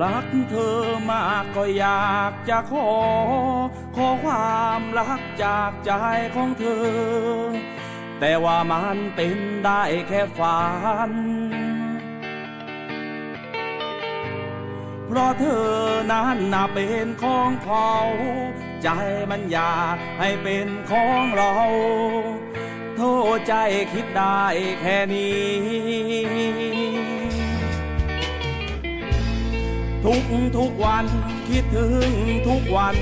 รักเธอมากก็อยากจะขอ ขอความรักจากใจของเธอ แต่ว่ามันเป็นได้แค่ฝัน เพราะเธอนั้นน่ะเป็นของเขา ใจมันอยากให้เป็นของเรา โทษใจคิดได้แค่นี้ ทุกทุกวันคิดถึงทุกวัน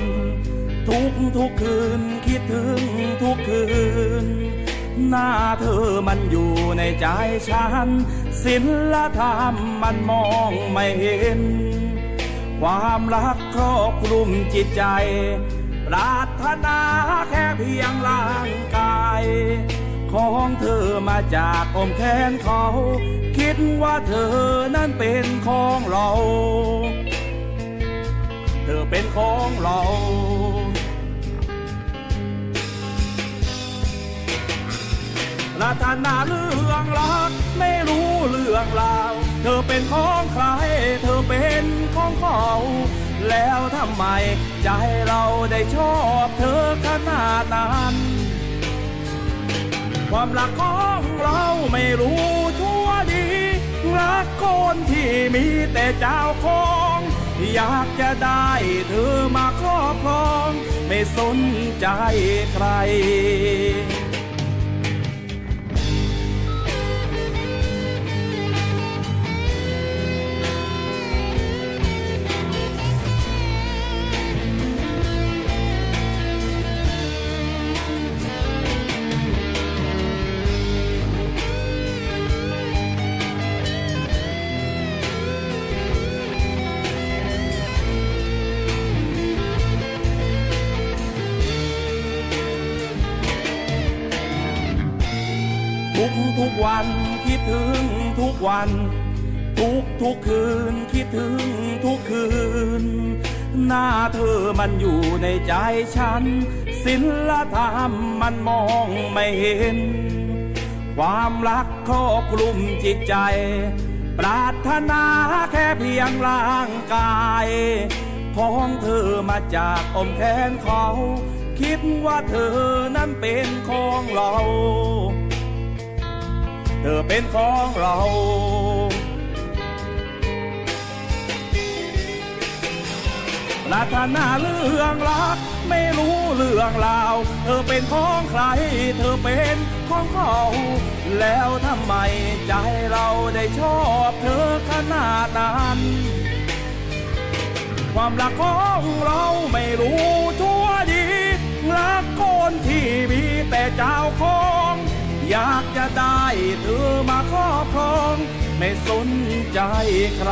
ทุกทุกคืนคิดถึงทุกคืน หน้าเธอมันอยู่ในใจฉันศิลธรรมมันมองไม่เห็น ความรักครอบคลุมจิตใจ ปรารถนาแค่เพียงร่างกาย ของเธอมาจากอมแขนเขา ดว่าเธอนั้นเป็นของเรา เธอเป็นของเรารัตนาเรื่องรักไม่รู้เรื่องราว เธอเป็นของใคร เธอเป็นของเขา แล้วทำไมใจเราได้ชอบเธอขนาดนั้น ความรักของเราไม่รู้ รักคนที่มีแต่เจ้าของ อยากจะได้เธอมาครอบครอง ไม่สนใจใคร ทุกทุกวันคิดถึงทุกวัน ทุกทุกคืนคิดถึงทุกคืน หน้าเธอมันอยู่ในใจฉัน ศิลธรรมมันมองไม่เห็น ความรักครอบคลุมจิตใจ ปรารถนาแค่เพียงร่างกายของเธอมาจากอ้อมแขนเขา คิดว่าเธอนั้นเป็นของเรา เธอเป็นของเราปรารถนาเรื่องรัก ไม่รู้เรื่องราว เธอเป็นของใคร เธอเป็นของเขา แล้วทำไมใจเราได้ชอบเธอขนาดนั้น ความรักของเราไม่รู้ชั่วดีรักคนที่มีแต่เจ้าของ อยากจะได้เธอมาครอบครอง ไม่สนใจใคร